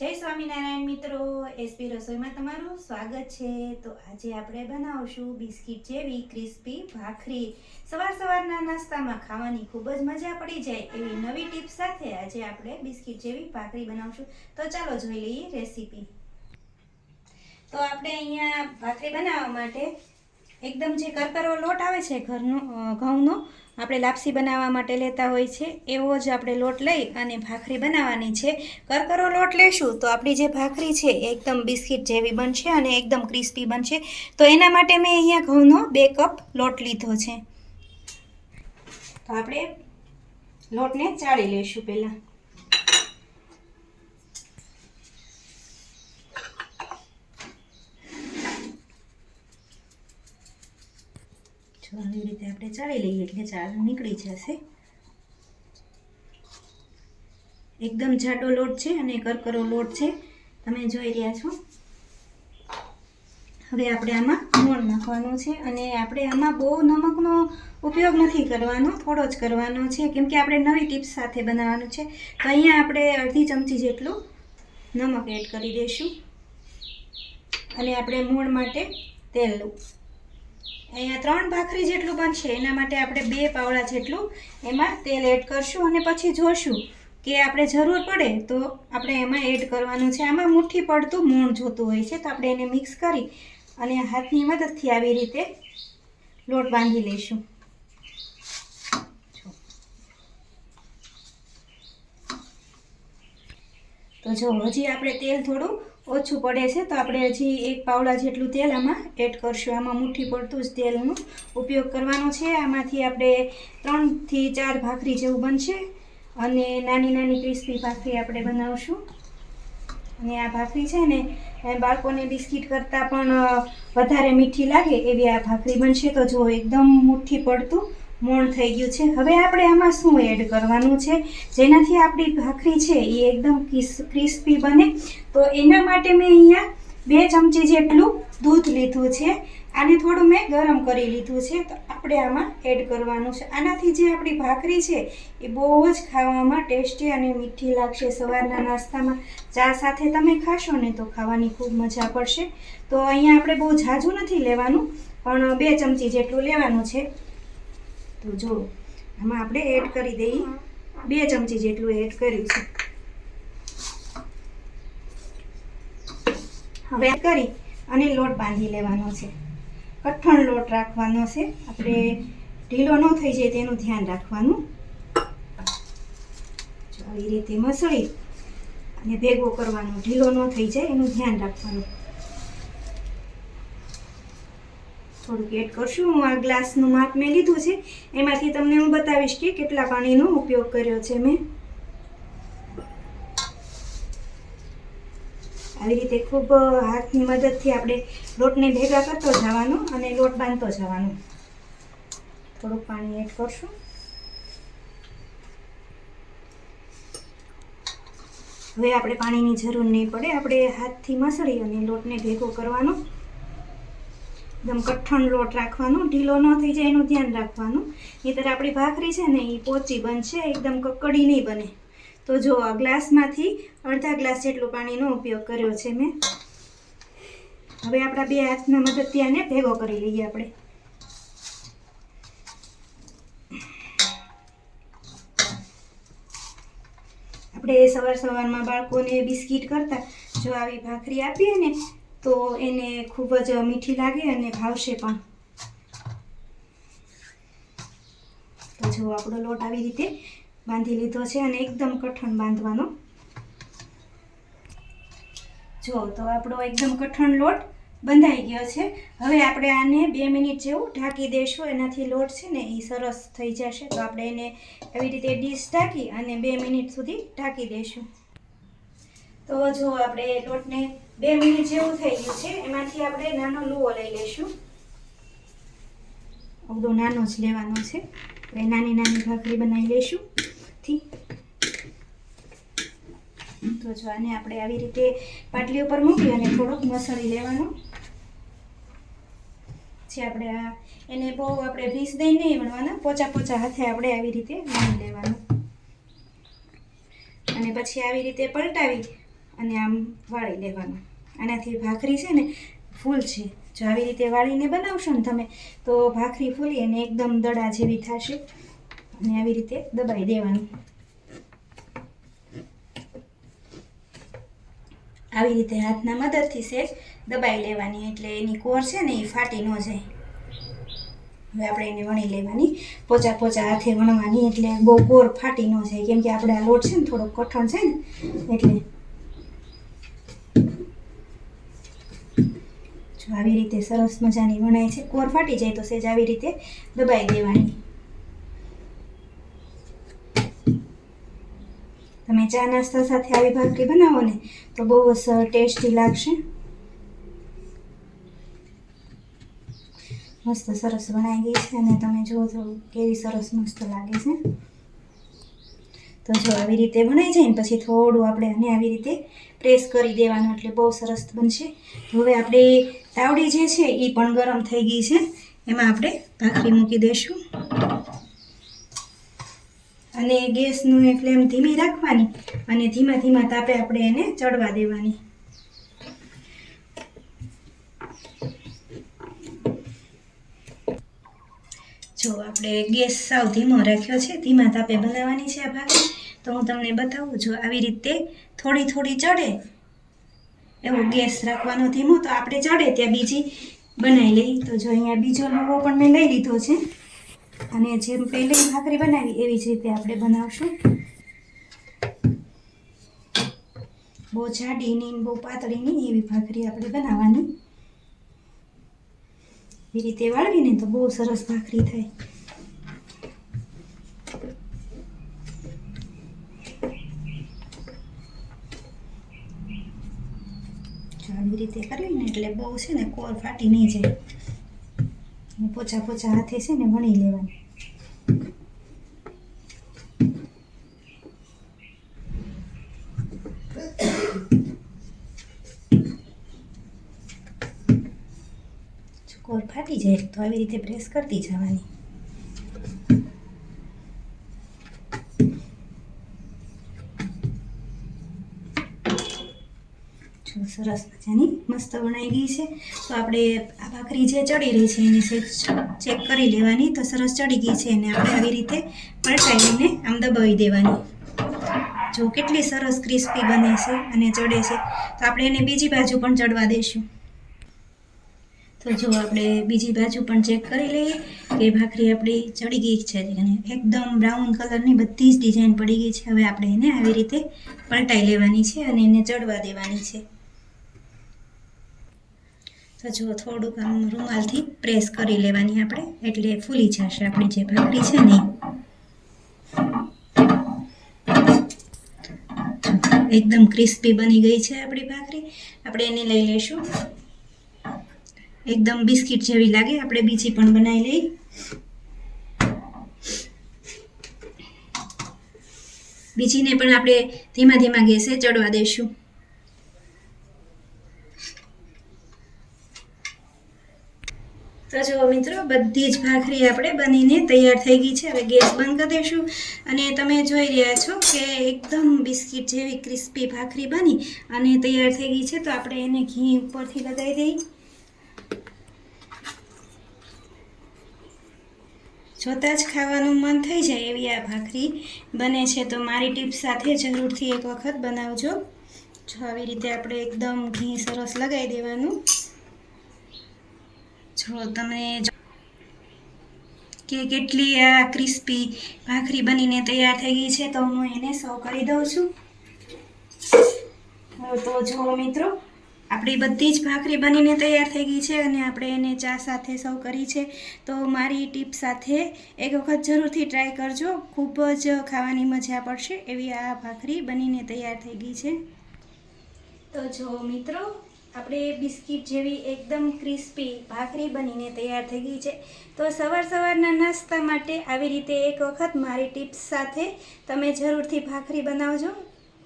જય સ્વામિનારાયણ મિત્રો, એસપી રસોઈમાં તમારું સ્વાગત છે. તો આજે આપણે બનાવશું બિસ્કિટ જેવી ક્રિસ્પી ભાખરી. સવાર સવારના નાસ્તામાં ખાવાની ખૂબ જ મજા પડી જાય એવી નવી ટીપ સાથે આજે આપણે બિસ્કિટ જેવી ભાખરી બનાવશું. તો ચાલો જોઈ લઈએ રેસીપી. તો આપણે અહીંયા ભાખરી બનાવવા માટે એકદમ જે કરકરો લોટ આવે છે ઘરનો ઘઉંનો આપણે લાપસી બનાવવા માટે લેતા હોય છે. એવો જ આપણે લોટ લઈ અને ભાખરી બનાવવાની છે. કરકરો લોટ લેશું તો આપણી જે ભાખરી છે એકદમ બિસ્કિટ જેવી બનશે અને એકદમ ક્રિસ્પી બનશે. તો એના માટે મેં અહીંયા ઘઉંનો બે કપ લોટ લીધો છે. તો આપણે લોટને ચાળી લઈશું પહેલાં. જો આવી રીતે આપણે ચાળી લઈએ એટલે ચાલ, નીકળી જશે. એકદમ જાડો લોટ છે અને કરકરો લોટ છે. તમે જોઈ રહ્યા છો. હવે આપણે આમાં મોણ નાખવાનું છે અને આપણે આમાં બહુ નમકનો ઉપયોગ નથી કરવાનો, થોડો જ કરવાનો છે, કેમ કે આપણે નવી ટિપ્સ સાથે બનાવવાનું છે. તો અહીંયા આપણે અડધી ચમચી જેટલું નમક એડ કરી દઈશું. અને આપણે મોણ માટે તેલ અહીંયા ત્રણ ભાખરી જેટલું બનશે, એના માટે આપણે બે પાવડા જેટલું એમાં તેલ એડ કરશું અને પછી જોશું કે આપણે જરૂર પડે તો આપણે એમાં એડ કરવાનું છે. આમાં મુઠ્ઠી પડતું મૂણ જોતું હોય છે, તો આપણે એને મિક્સ કરી અને હાથની મદદથી આવી રીતે લોટ બાંધી લઈશું. તો જો હજી આપણે તેલ થોડું ઓછું પડે છે, તો આપણે હજી એક પાવડા જેટલું તેલ આમાં એડ કરશું. આમાં મુઠ્ઠી પડતું જ તેલનો ઉપયોગ કરવાનો છે. આમાંથી આપણે ત્રણથી ચાર ભાખરી જેવું બનશે અને નાની નાની ક્રિસ્પી ભાખરી આપણે બનાવશું. અને આ ભાખરી છે ને બાળકોને બિસ્કિટ કરતાં પણ વધારે મીઠી લાગે એવી આ ભાખરી બનશે. તો જો એકદમ મુઠ્ઠી પડતું મોણ થઈ ગયું છે. હવે આપણે આમાં શું એડ કરવાનું છે? જેનાથી આપણી ભાખરી છે એ એકદમ ક્રિસ્પી બને. તો એના માટે મેં અહીંયા બે ચમચી જેટલું દૂધ લીધું છે. આને થોડું મેં ગરમ કરી લીધું છે. તો આપણે આમાં એડ કરવાનું છે. આનાથી જે આપણી ભાખરી છે એ બહુ જ ખાવામાં ટેસ્ટી અને મીઠી લાગશે. સવારના નાસ્તામાં ચા સાથે તમે ખાશો ને તો ખાવાની ખૂબ મજા પડશે. તો અહીંયા આપણે બહુ ઝાઝું નથી લેવાનું, પણ બે ચમચી જેટલું લેવાનું છે. તો જો, આમાં આપણે એડ કરી દઈએ બે ચમચી જેટલું એડ કર્યું છે હવે કરી અને લોટ બાંધી લેવાનો છે. કઠણ લોટ રાખવાનો છે. આપણે ઢીલો ન થઈ જાય તેનું ધ્યાન રાખવાનું. આવી રીતે મસળી અને ભેગો કરવાનો, ઢીલો ન થઈ જાય એનું ધ્યાન રાખવાનું. થોડુંક એડ કરશું. હું આ ગ્લાસનું માપ મેં લીધું છે. એમાંથી તમને હું બતાવીશ કે કેટલા પાણીનો ઉપયોગ કર્યો છે મેં. આવી રીતે ખૂબ હાથની મદદથી આપણે લોટને ભેગા કરતો જવાનો અને લોટ બાંધતો જવાનો. થોડુંક પાણી એડ કરશું. હવે આપણે પાણીની જરૂર નહીં પડે. આપણે હાથથી મસળી અને લોટને ભેગો કરવાનો. એકદમ કઠણ લોટ રાખવાનો, ઢીલો ન થઈ જાય એનું ધ્યાન રાખવાનું. નહીંતર આપણી ભાખરી છે ને એ પોચી બનશે, એકદમ કકડી નહીં બને. તો જો ગ્લાસમાંથી અડધા ગ્લાસ જેટલું પાણીનો ઉપયોગ કર્યો છે મેં. હવે આપણા બે હાથના મદદથી આને ભેગો કરી લઈએ આપણે. આપણે સવાર સવારમાં બાળકોને બિસ્કિટ કરતા જો આવી ભાખરી આપીએ ને તો એને ખૂબ જ મીઠી લાગે અને ભાવશે પણ. તો જો આપણો લોટ આવી રીતે બાંધી લીધો છે અને એકદમ કઠણ બાંધવાનો. જો, તો આપણો એકદમ કઠણ લોટ બંધાઈ ગયો છે. હવે આપણે આને બે મિનિટ જેવું ઢાંકી દઈશું એનાથી લોટ છે ને એ સરસ થઈ જશે. તો આપણે એને એવી રીતે ડીશ ઢાંકી અને બે મિનિટ સુધી ઢાંકી દઈશું તો જો, આપણે લોટને બે મિનિટ જેવું થઈ ગયું છે. એમાંથી આપણે નાનો લુઓ લઈ લઈશું. બધો નાનો જ લેવાનો છે. હવે નાની નાની ભાખરી બનાવી લઈશું. થી. તો જો આને આપણે આવી રીતે પાટલી ઉપર મૂકી અને થોડોક મસળી લેવાનો. પછી આપણે આ એને બહુ આપણે ભીસ દઈ નહીં વણવાના, પોચા પોચા હાથે આપણે આવી રીતે વણી લેવાનું. અને પછી આવી રીતે પલટાવી અને આમ વાળી લેવાનું. આનાથી ભાખરી છે ને ફૂલ છે. જો આવી રીતે વાળીને બનાવશો ને તમે, તો ભાખરી ફૂલી અને એકદમ દડા જેવી થશે. અને આવી રીતે દબાઈ દેવાનું. આવી રીતે હાથના મદદથી સેજ દબાઈ લેવાની, એટલે એની કોર છે ને એ ફાટી ન જાય. હવે આપણે એને વણી લેવાની. પોચા પોચા હાથે વણવાની, એટલે બહુ કોર ફાટી ન જાય. કેમ કે આપણે આ લોટ છે ને થોડો કઠણ છે ને, એટલે આવી રીતે સરસ મજાની વણાય છે. કોર ફાટી જાય તો સેજ આવી રીતે દબાઈ દેવાની. તમે ચા નાસ્તા સાથે આવી ભાખરી બનાવો ને, તો બહુ જ ટેસ્ટી લાગશે. મસ્ત સરસ બનાવી ગઈ છે અને તમે જુઓ તો કેવી સરસ મસ્ત લાગે છે. તો જો આવી રીતે બનાવી જાય ને પછી થોડું આપણે આને આવી રીતે પ્રેસ કરી દેવાનું એટલે બહુ સરસ બનશે. હવે આપણે તાવડી જે છે એ પણ ગરમ થઈ ગઈ છે. એમાં આપણે ભાખરી મૂકી દઈશું. અને ગેસનું ફ્લેમ ધીમી રાખવાની અને ધીમા ધીમા તાપે આપણે એને ચડવા દેવાની. જો આપણે ગેસ સાવ ધીમો રાખ્યો છે, ધીમા તાપે બનાવવાની છે આ ભાખરી. તો હું તમને બતાવું છું આવી રીતે થોડી થોડી ચડે, એવો ગેસ રાખવાનો ધીમો, તો આપણે ચડે ત્યાં બીજી બનાવી લઈ તો જો અહીંયા બીજો નવો પણ મેં લઈ લીધો છે. અને જેમ પહેલી ભાખરી બનાવી, એવી જ રીતે આપણે બનાવશું. બહુ જાડીની બહુ પાતળીની એવી ભાખરી આપણે બનાવવાની. એ રીતે વાળવીને તો બહુ સરસ ભાખરી થાય જો આવી રીતે કરવી ને એટલે બહુ છે ને કોર ફાટી નહીં જાય. પોચા પોચા હાથે છે ને વણી લેવાની. કોર ફાટી જાય તો આવી રીતે પ્રેસ કરતી જવાની જો સરસ મજાની મસ્ત બનાવી ગઈ છે. તો આપણે આ ભાખરી જે ચડી રહી છે એને ચેક કરી લેવાની. તો સરસ ચડી ગઈ છે અને આપણે આવી રીતે પલટાવીને આમ દબાવી દેવાની. જો કેટલી સરસ ક્રિસ્પી બને છે અને ચડે છે. તો આપણે એને બીજી બાજુ પણ ચડવા દઈશું તો જો આપણે બીજી બાજુ પણ ચેક કરી લઈએ કે ભાખરી આપણી ચડી ગઈ છે અને એકદમ બ્રાઉન કલરની બધી જ ડિઝાઇન પડી ગઈ છે. હવે આપણે એને આવી રીતે પલટાઈ લેવાની છે અને એને ચડવા દેવાની છે. તો જો થોડુંક આમ રૂમાલથી પ્રેસ કરી લેવાની આપણે, એટલે ફૂલી જશે આપણી જે ભાખરી છે ને. એકદમ ક્રિસ્પી બની ગઈ છે આપણી ભાખરી. આપણે એને લઈ લઈશું. એકદમ બિસ્કિટ જેવી લાગે, આપણે બીજી પણ બનાવી લઈ બીજીને પણ આપણે ધીમા ધીમા ગેસે ચડવા દઈશું. તો જુઓ મિત્રો, બધી જ ભાખરી આપણે બનીને તૈયાર થઈ ગઈ છે. હવે ગેસ બંધ કરી દઈશું. અને તમે જોઈ રહ્યા છો કે એકદમ બિસ્કિટ જેવી ક્રિસ્પી ભાખરી બની અને તૈયાર થઈ ગઈ છે. તો આપણે એને ઘી ઉપરથી લગાવી દઈએ. જોતાં જ ખાવાનું મન થઈ જાય એવી આ ભાખરી બને છે. તો મારી ટીપ સાથે જરૂરથી એક વખત બનાવજો. જો આવી રીતે આપણે એકદમ ઘી સરસ લગાવી દેવાનું. જો તમે કે કેટલી આ ક્રિસ્પી ભાખરી બનીને તૈયાર થઈ ગઈ છે તો હું એને સર્વ કરી દઉં છું. તો જો મિત્રો, આપણી બધી જ ભાખરી બનીને તૈયાર થઈ ગઈ છે અને આપણે એને ચા સાથે સર્વ કરી છે. તો મારી ટીપ સાથે એક વખત જરૂરથી ટ્રાય કરજો, ખૂબ જ ખાવાની મજા પડશે એવી આ ભાખરી બનીને તૈયાર થઈ ગઈ છે. તો જો મિત્રો આપણે બિસ્કિટ જેવી એકદમ ક્રિસ્પી, ભાખરી બનીને તૈયાર થઈ ગઈ છે. તો સવાર સવારના નાસ્તા માટે આવી રીતે એક વખત મારી ટિપ્સ સાથે તમે જરૂરથી ભાખરી બનાવજો.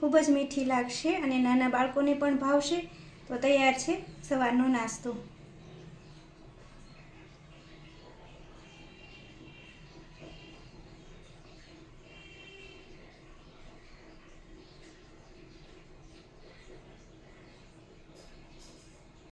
ખૂબ જ મીઠી લાગશે અને નાના બાળકોને પણ ભાવશે. તો તૈયાર છે સવારનો નાસ્તો.